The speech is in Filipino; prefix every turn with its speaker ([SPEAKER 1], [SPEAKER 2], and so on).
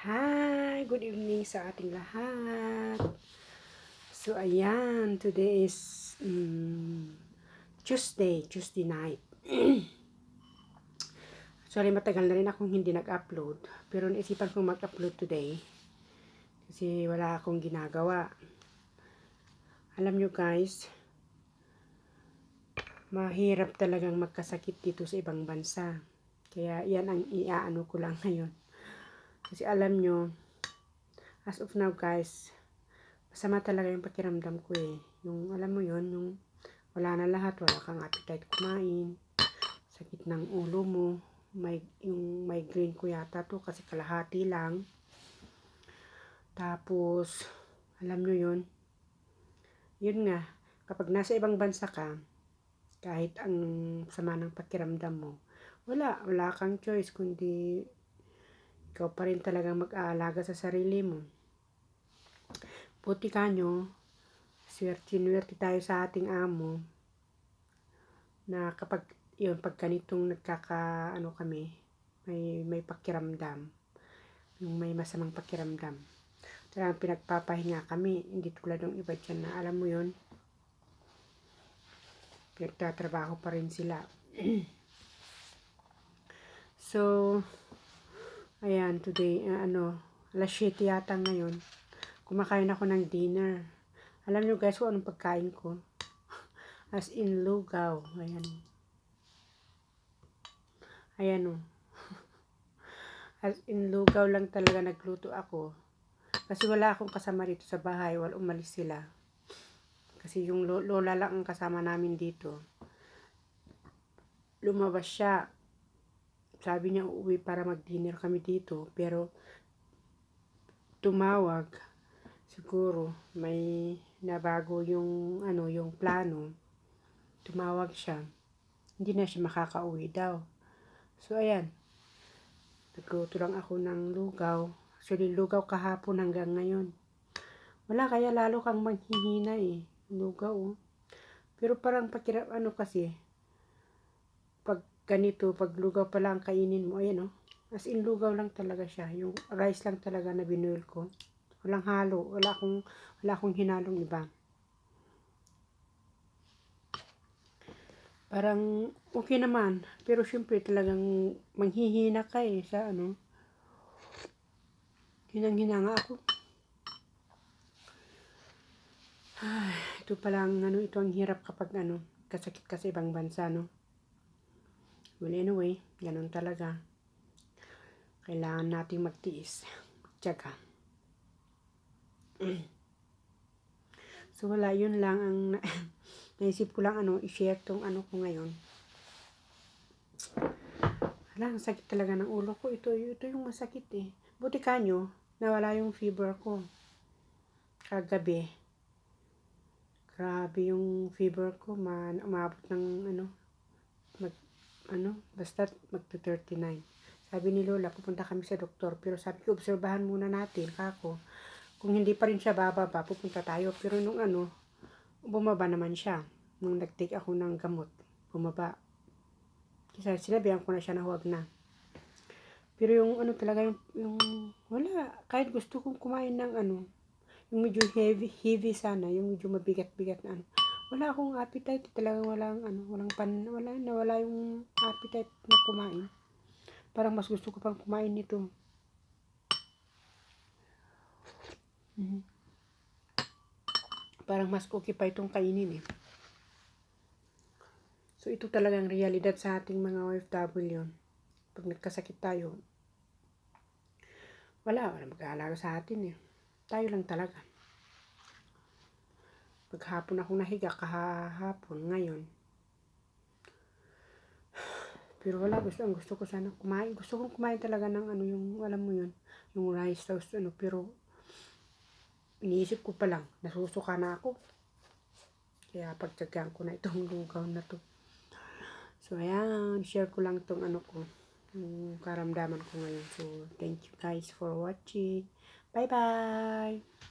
[SPEAKER 1] Hi! Good evening sa ating lahat. So, ayan. Today is um, Tuesday. Tuesday night. Sorry, matagal na rin akong hindi nag-upload. Pero naisipan kong mag-upload today. Kasi wala akong ginagawa. Alam nyo guys, mahirap talagang magkasakit dito sa ibang bansa. Kaya yan ang iaano ko lang ngayon. Kasi alam nyo, as of now guys, masama talaga yung pakiramdam ko eh. Yung alam mo yon yung wala na lahat, wala kang appetite kumain, sakit ng ulo mo, may, yung migraine ko yata to kasi kalahati lang. Tapos, alam nyo yun, yun nga, kapag nasa ibang bansa ka, kahit ang sama ng pakiramdam mo, wala, wala kang choice kundi ikaw pa rin talagang mag-aalaga sa sarili mo. Puti ka nyo, swerte-nwerte tayo sa ating amo, na kapag, yun, pag ganitong nagkaka, ano kami, may, may pakiramdam, yung may masamang pakiramdam. Talagang pinagpapahinga kami, hindi tulad ng iba dyan na, alam mo yun, pinagtatrabaho pa rin sila. so, Ayan, today, uh, ano, alas 7 yata ngayon. Kumakain ako ng dinner. Alam nyo guys kung anong pagkain ko? As in lugaw. Ayan. Ayan o. Oh. As in lugaw lang talaga nagluto ako. Kasi wala akong kasama dito sa bahay. Wala umalis sila. Kasi yung lola lang ang kasama namin dito. Lumabas siya sabi niya uuwi para mag-dinner kami dito. Pero, tumawag. Siguro, may nabago yung, ano, yung plano. Tumawag siya. Hindi na siya makakauwi daw. So, ayan. Nagluto lang ako ng lugaw. Actually, lugaw kahapon hanggang ngayon. Wala, kaya lalo kang manghihina eh. Lugaw, oh. Pero parang pakirap, ano kasi, pag ganito, pag lugaw pala ang kainin mo, ayan o. Oh. As in, lugaw lang talaga siya. Yung rice lang talaga na binuil ko. Walang halo. Wala akong, wala akong hinalong iba. Parang okay naman. Pero syempre talagang manghihina ka eh sa ano. Hinang-hina nga ako. Ay, ito palang ano, ito ang hirap kapag ano, kasakit ka sa ibang bansa, no? Well, anyway, ganun talaga. Kailangan nating magtiis. Tsaka. so, wala, yun lang ang naisip ko lang ano, i-share tong ano ko ngayon. Wala, ang sakit talaga ng ulo ko. Ito, ito yung masakit eh. Buti kanyo, nawala yung fever ko. Kagabi. Grabe yung fever ko. Man, umabot ng ano, mag ano, basta magto-39. Sabi ni Lola, pupunta kami sa doktor. Pero sabi ko, obserbahan muna natin, kako. Kung hindi pa rin siya bababa, pupunta tayo. Pero nung ano, bumaba naman siya. Nung nag-take ako ng gamot, bumaba. Kasi sinabihan ko na siya na huwag na. Pero yung ano talaga, yung, yung wala. Kahit gusto kong kumain ng ano, yung medyo heavy, heavy sana, yung medyo mabigat-bigat na ano wala akong appetite talagang walang ano walang pan wala nawala yung appetite na kumain. Parang mas gusto ko pang kumain nito. Mm-hmm. parang mas okay pa itong kainin eh. So ito talagang realidad sa ating mga OFW pag nagkasakit tayo wala wala mag-aalaga sa atin eh. Tayo lang talaga Paghapon akong nahiga kahapon ngayon. Pero wala, gusto, ang gusto ko sana kumain. Gusto kong kumain talaga ng ano yung, alam mo yun, yung rice toast, ano, pero iniisip ko pa lang, nasusuka na ako. Kaya pagtsagaan ko na itong lugaw na to. So, ayan, share ko lang tong ano ko, yung karamdaman ko ngayon. So, thank you guys for watching. Bye-bye!